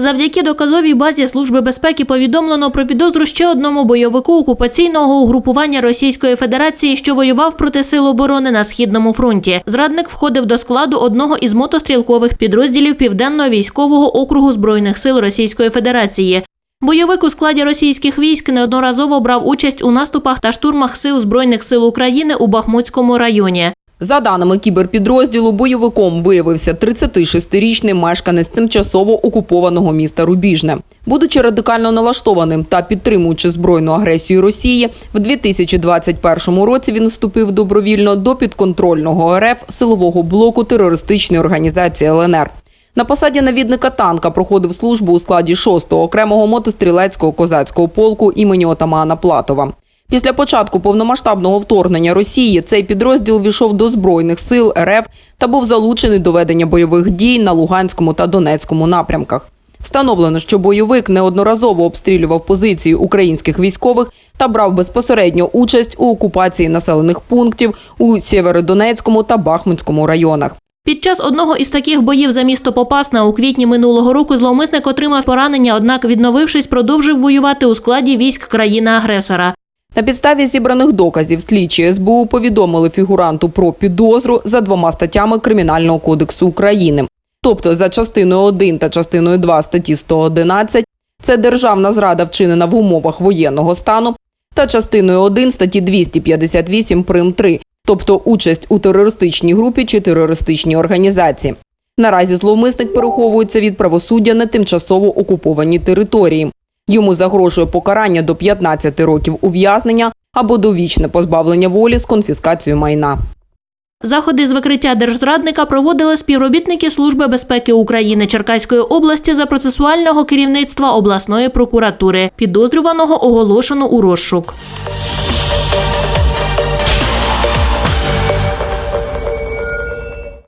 Завдяки доказовій базі Служби безпеки повідомлено про підозру ще одному бойовику окупаційного угрупування Російської Федерації, що воював проти сил оборони на східному фронті. Зрадник входив до складу одного із мотострілкових підрозділів Південного військового округу збройних сил Російської Федерації. Бойовик у складі російських військ неодноразово брав участь у наступах та штурмах сил збройних сил України у Бахмутському районі. За даними кіберпідрозділу, бойовиком виявився 36-річний мешканець тимчасово окупованого міста Рубіжне. Будучи радикально налаштованим та підтримуючи збройну агресію Росії, в 2021 році він вступив добровільно до підконтрольного РФ силового блоку терористичної організації ЛНР. На посаді навідника танка проходив службу у складі 6-го окремого мотострілецького козацького полку імені отамана Платова. Після початку повномасштабного вторгнення Росії цей підрозділ війшов до збройних сил РФ та був залучений до ведення бойових дій на Луганському та Донецькому напрямках. Встановлено, що бойовик неодноразово обстрілював позиції українських військових та брав безпосередньо участь у окупації населених пунктів у Сєверодонецькому та Бахмутському районах. Під час одного із таких боїв за місто Попасна у квітні минулого року зловмисник отримав поранення, однак, відновившись, продовжив воювати у складі військ країни-агресора. На підставі зібраних доказів слідчі СБУ повідомили фігуранту про підозру за двома статтями Кримінального кодексу України. Тобто за частиною 1 та частиною 2 статті 111 – це державна зрада вчинена в умовах воєнного стану, та частиною 1 статті 258 прим 3, тобто участь у терористичній групі чи терористичній організації. Наразі зловмисник переховується від правосуддя на тимчасово окупованій території. Йому загрожує покарання до 15 років ув'язнення або довічне позбавлення волі з конфіскацією майна. Заходи з викриття держзрадника проводили співробітники Служби безпеки України Черкаської області за процесуального керівництва обласної прокуратури. Підозрюваного оголошено у розшук.